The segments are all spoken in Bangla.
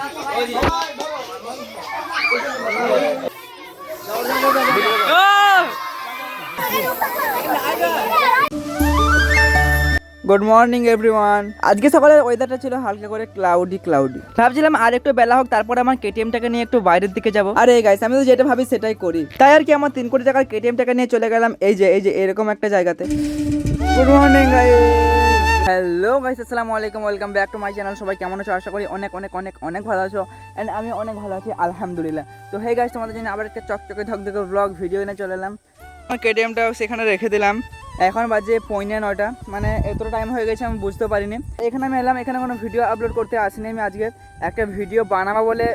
গুড মর্নিং এভরিওয়ান আজকে সকালের ওয়েদারটা ছিল হালকা করে ক্লাউডি ক্লাউডি ভাবছিলাম আর একটু বেলা হোক, তারপর আমার কেটিএমটাকে নিয়ে একটু বাইরের দিকে যাব। আরে গাইস আমি তো যেটা ভাবি সেটাই করি। তাই আর কি আমার তিন কোটি টাকার কেটিএমটাকে নিয়ে চলে গেলাম, এই যে এই যে, এরকম একটা জায়গাতে। Good morning guys hello guys আসসালামু আলাইকুম welcome back to my channel সবাই কেমন আছো? আশা করি অনেক অনেক অনেক অনেক ভালো আছো। অ্যান্ড আমি অনেক ভালো আছি, আলহামদুলিল্লাহ। তো হে গাইস তোমাদের জন্য আবার একটা চকচকে ধকধকে ব্লগ ভিডিও এনে চলে এলাম। আমার কেটিএমটা সেখানে রেখে দিলাম। এখন বাজে পৌনে নয়টা। মানে এতটা টাইম হয়ে গেছে, আমি বুঝতে পারিনি। এখানে আমি এলাম, এখানে কোনো ভিডিও আপলোড করতে আসিনি আমি আজকে। একটা ভিডিও বানাবো বলে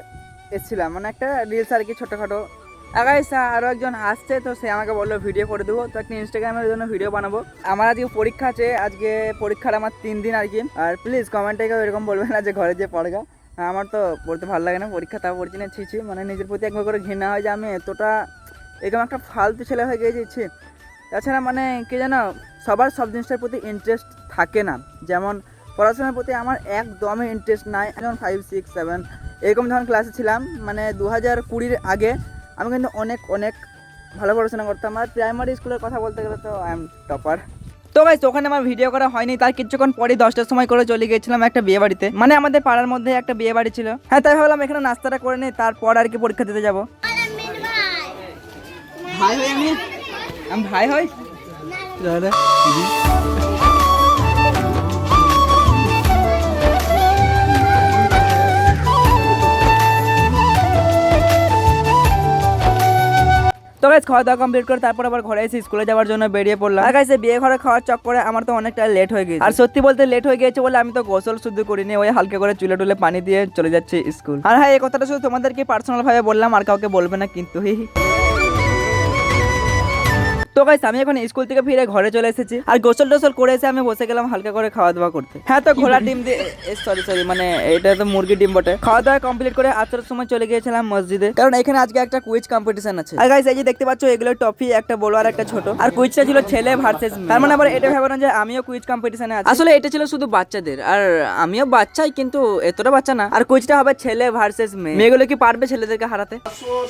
এসেছিলাম। মানে একটা রিলস আর কি ছোটোখাটো। আগাইস আরও একজন আসছে, তো সে আমাকে বলল ভিডিও করে দেবো। তো একটা ইনস্টাগ্রামের জন্য ভিডিও বানাবো। আমার আজকে পরীক্ষা আছে, আজকে পরীক্ষার আমার তিন দিন আর কি। আর প্লিজ কমেন্টে কেউ এরকম বলবে না যে ঘরে যে পড়গা। আমার তো পড়তে ভালো লাগে না, পরীক্ষা তাও পড়ছি না ছিছি মানে নিজের প্রতি একবার করে ঘৃণা হয় যে আমি এতটা এরকম একটা ফালতু ছেলে হয়ে গিয়েছি তাছাড়া মানে কি যেন সবার সব জিনিসটার প্রতি ইন্টারেস্ট থাকে না। যেমন পড়াশোনার প্রতি আমার একদমই ইন্টারেস্ট নাই। যেমন ফাইভ সিক্স সেভেন এরকম যখন ক্লাসে ছিলাম মানে দু হাজার কুড়ির আগে আমি কিন্তু অনেক অনেক ভালো পড়াশোনা করতাম। আর প্রাইমারি স্কুলের কথা বলতে গেলে তো আই এম টপার তো গাইস ওখানে আমার ভিডিও করা হয়নি। তার কিছুক্ষণ পরে দশটার সময় করে চলে গিয়েছিলাম একটা বিয়ে বাড়িতে। মানে আমাদের পাড়ার মধ্যে একটা বিয়ে বাড়ি ছিল। হ্যাঁ তাই ভাবলাম এখানে নাস্তাটা করে নিই তারপর আর কি পরীক্ষা দিতে যাব। ভাই হই আমি আমি ভাই হই তো খাওয়া দাওয়া কমপ্লিট করে তারপর আবার ঘরে এসে স্কুলে যাওয়ার জন্য বেরিয়ে পড়লাম। আর গাইস বিয়ে ঘরে খাওয়ার চক্করে আমার তো অনেকটা লেট হয়ে গেছে আর সত্যি বলতে লেট হয়ে গেছে বলে আমি তো গোসল শুদ্ধ করিনি, ওই হালকা করে চুলে টুলে পানি দিয়ে চলে যাচ্ছে স্কুল আর হ্যাঁ এই কথাটা শুধু তোমাদেরকে পার্সোনাল ভাবে বললাম, আর কাউকে বলবে না কিন্তু হি। তো গাইস আমি এখন স্কুল থেকে ফিরে ঘরে চলে এসেছি। আর গোসল টোসল করে এসে আমি বসে গেলাম হালকা করে খাওয়া দাওয়া করতে। হ্যাঁ তো ঘোড়া ডিম দিয়ে সরি সরি মানে এটা তো মুরগি ডিম বটে। খাওয়া দাওয়া কমপ্লিট করে আসার সময় চলে গিয়েছিলাম মসজিদে। কারণ এখানে আজকে একটা কুইজ কম্পিটিশন আছে। আর গাইস এই যে দেখতে পাচ্ছ, এগুলো টপি একটা বড় আর একটা ছোট। আর কুইজটা ছিল ছেলে ভার্সেস তার মানে আবার এটা ভাবলাম যে আমিও কুইজ কম্পিটিশনে আছি। আসলে এটা ছিল শুধু বাচ্চাদের। আর আমিও বাচ্চাই, কিন্তু এতটা বাচ্চা না। আর কুইজটা হবে ছেলে ভার্সেস মেয়ে। মেয়েগুলো কি পারবে ছেলেদেরকে হারাতে?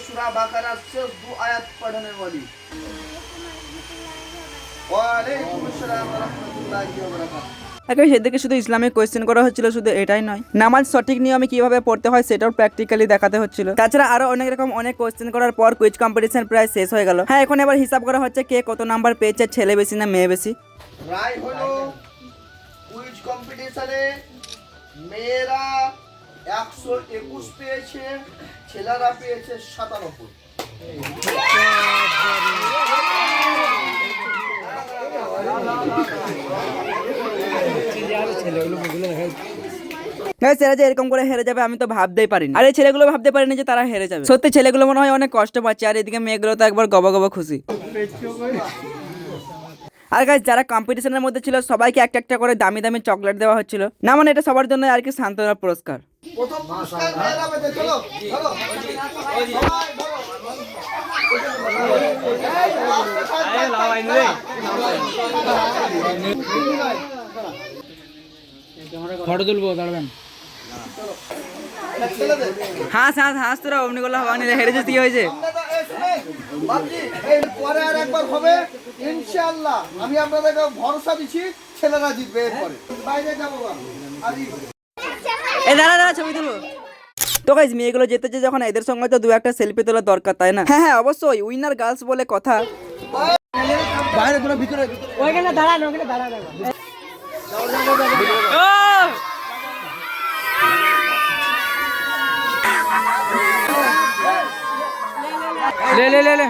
সুরা বাকারা সুরা দু আয়াত পড়ানোর वाली একই সেদিকে শুধু ইসলামিক কোয়েশ্চেন করা হচ্ছিল শুধু এটাই নয়। নামাজ সঠিক নিয়মে কীভাবে পড়তে হয় সেটাও প্র্যাকটিক্যালি দেখাতে হচ্ছিল। তাছাড়া আরও অনেক রকম অনেক কোয়েশ্চেন করার পর কুইজ কম্পিটিশন প্রায় শেষ হয়ে গেল। হ্যাঁ এখন এবার হিসাব করা হচ্ছে কে কত নাম্বার পেয়েছে ছেলে বেশি না মেয়ে বেশি। রায় হলো কুইজ কম্পিটিশনে মেয়েরা একশো একুশ পেয়েছে ছেলেরা পেয়েছে সাতানব্বই। হ্যাঁ ছেলে যে এরকম করে হেরে যাবে, আমি তো ভাবতেই পারিনি। আর এই ছেলেগুলো ভাবতে পারিনি যে তারা হেরে যাবে। সত্যি, ছেলেগুলো মনে হয় অনেক কষ্ট পাচ্ছে, আর এদিকে মেয়েগুলো তো একবার গবা গবা খুশি। আর গাইজ যারা কম্পিটিশনের মধ্যে ছিল, সবাইকে একটা একটা করে দামি দামি চকলেট দেওয়া হচ্ছিল। না মানে এটা সবার জন্য আর কি সান্ত্বনা পুরস্কার প্রথম পুরস্কার মেয়েরা পেতে চলো চলো সবাই ধরো। ফটো তুলবো দাঁড়াবেন হাস হাস হাস তোরা অমনি করলে হওয়া নিলে হেরে যেতে হয়েছে? পরে আর একবার হবে ইনশাআল্লাহ আমি আপনাদেরকে ভরসা দিচ্ছি ছেলেরা জিতবে এরপরে বাইরে যাব এ, দাঁড়া দাঁড়া, ছবি তুলবো। তো গাইজ মেয়েগুলো যেতে যে যখন এদের সঙ্গে তো দু একটা সেলফি তোলা দরকার তাই না হ্যাঁ হ্যাঁ অবশ্যই উইনার গার্লস বলে কথা বাইরে তোরা ভিতরে ওইখানে দাঁড়ান ওইখানে দাঁড়ান লে লে লে লে